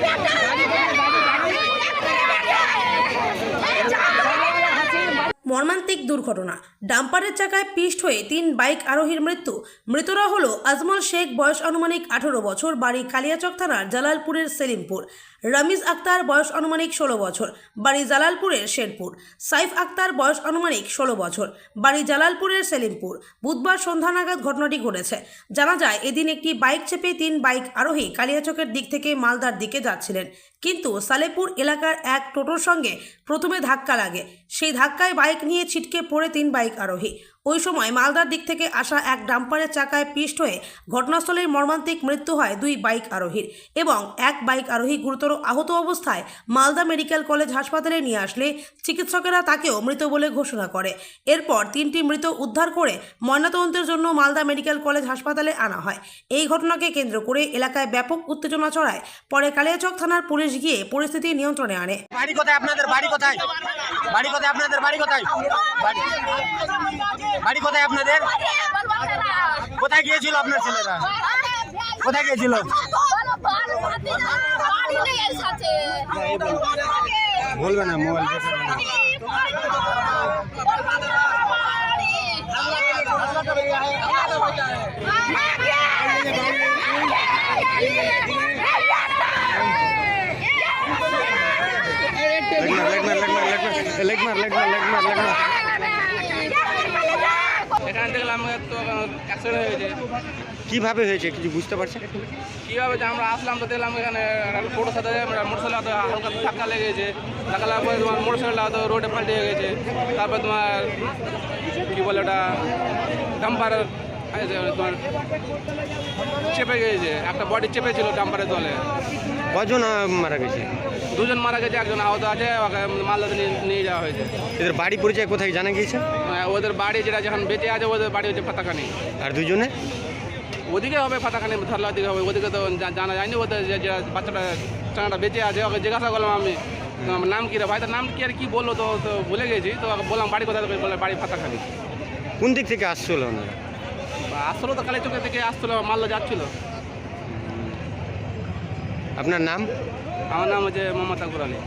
¡Cállate! মর্মান্তিক দুর্ঘটনা। ডাম্পারের চাকায় পিষ্ট হয়ে তিন বাইক আরোহীর মৃত্যু। মৃতরা হলো আজমল শেখ, বয়স আনুমানিক আঠারো বছর, বাড়ি কালিয়াচক থানার জালালপুরের সেলিমপুর। রমিজ আক্তার, বয়স আনুমানিক ষোলো বছর, বাড়ি জালালপুরের শেরপুর। সাইফ আক্তার, বয়স আনুমানিক ষোলো বছর, বাড়ি জালালপুরের সেলিমপুর। বুধবার সন্ধ্যা নাগাদ ঘটনাটি ঘটেছে। জানা যায়, এদিন একটি বাইক চেপে তিন বাইক আরোহী কালিয়াচকের দিক থেকে মালদার দিকে যাচ্ছিলেন। কিন্তু সালেপুর এলাকার এক টোটোর সঙ্গে প্রথমে ধাক্কা লাগে। সেই ধাক্কায় বাইক নিয়ে ছিটকে পড়ে তিন বাইক আরোহী। ওই সময় মালদার দিক থেকে আসা এক ডাম্পারের চাকায় পিষ্ট হয়ে ঘটনাস্থলের মর্মান্তিক মৃত্যু হয় দুই বাইক আরোহীর এবং এক বাইক আরোহী গুরুতর আহত অবস্থায় মালদা মেডিকেল কলেজ হাসপাতালে নিয়ে আসলে চিকিৎসকেরা তাকেও মৃত বলে ঘোষণা করে। এরপর তিনটি মৃত উদ্ধার করে ময়নাতদন্তের জন্য মালদা মেডিকেল কলেজ হাসপাতালে আনা হয়। এই ঘটনাকে কেন্দ্র করে এলাকায় ব্যাপক উত্তেজনা ছড়ায়। পরে কালিয়াচক থানার পুলিশ গিয়ে পরিস্থিতি নিয়ন্ত্রণে আনে। বাড়ি কোথায় আপনাদের? বাড়ি কোথায়? বাড়ি কোথায় আপনাদের? বাড়ি কোথায়? বাড়ি কোথায় আপনাদের? কোথায় গিয়েছিল আপনার ছেলেরা? কোথায় গিয়েছিল? বলবে না মোবাইল লেগ মার লেগ মার লেগ মার থেকে দেখলাম তো অ্যাক্সিডেন্ট হয়েছে কীভাবে হয়েছে কিছু বুঝতে পারছেন? কীভাবে যে আমরা আসলাম তো দেখলাম এখানে মোটর সাথে মোটরসাইকেল হয়তো হালকা ধাক্কা লেগেছে ধাক্কা লাগার পরে তোমার মোটর সাইকেল হয়তো রোডে পাল্টে গেছে। তারপর তোমার কী বলে ওটা ডাম্পার তোমার চেপে গিয়েছে একটা বডি চেপে ছিল ডাম্পারের দলে কজন মারা গেছে? দুজন মারা গেছে একজন আহত আছে ওকে মালদাতে নিয়ে যাওয়া হয়েছে। এদের বাড়ি পরিচয় কোথায় জানা গিয়েছে? মানে ওদের বাড়ি যেটা যখন বেঁচে আছে ওদের বাড়ি হচ্ছে ফাতাকানি আর দুজনে? ওদিকে হবে ফাতাখানি ধরলা দিকে হবে ওদিকে তো জানা যায়নি ওদের যে বাচ্চাটা চানাটা বেঁচে আছে ওকে জিজ্ঞাসা করলাম আমি আমার নাম কী রে ভাই? তার নাম কি আর কি বলল তো তো ভুলে গেছি তো বললাম বাড়ি কোথায় বলে বাড়ি ফাতাখানি। কোন দিক থেকে আসছিল ওনারা? আসলো তো কালী চোখের থেকে আসছিল মালদা যাচ্ছিল। আপনার নাম? আমার নাম হচ্ছে আকবর আলী।